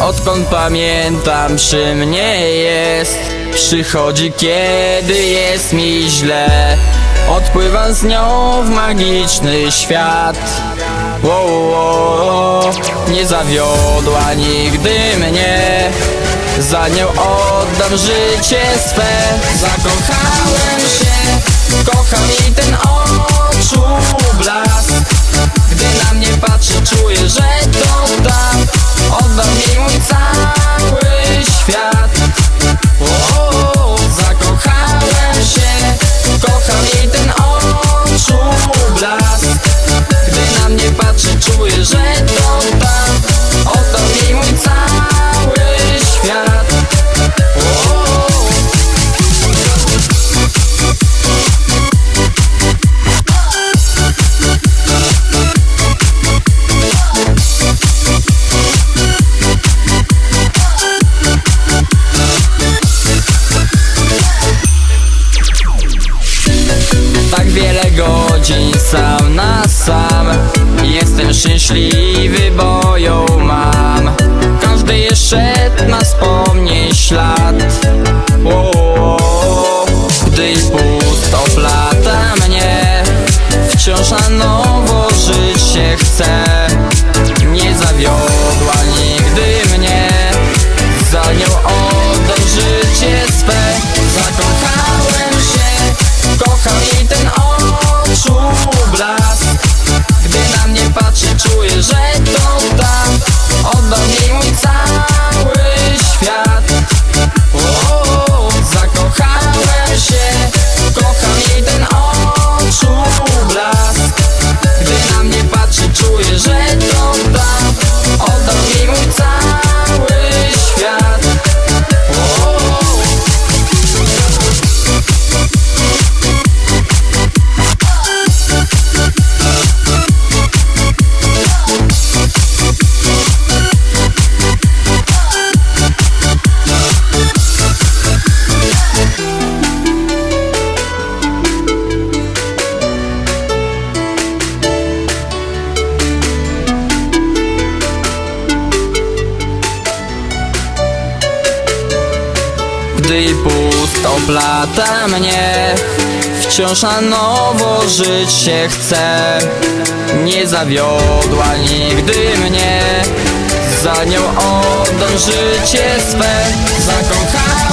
Odkąd pamiętam przy mnie jest. Przychodzi kiedy jest mi źle. Odpływam z nią w magiczny świat. Wow, wow, Nie zawiodła nigdy mnie. Za nią oddam życie swe. Zakocham fire. godzin sam na sam. Jestem szczęśliwy, bo ją уезжает дом gdy pustoplata mnie Wciąż na nowo żyć się chce. Nie zawiodła nigdy mnie Za nią oddam życie swe Zakochana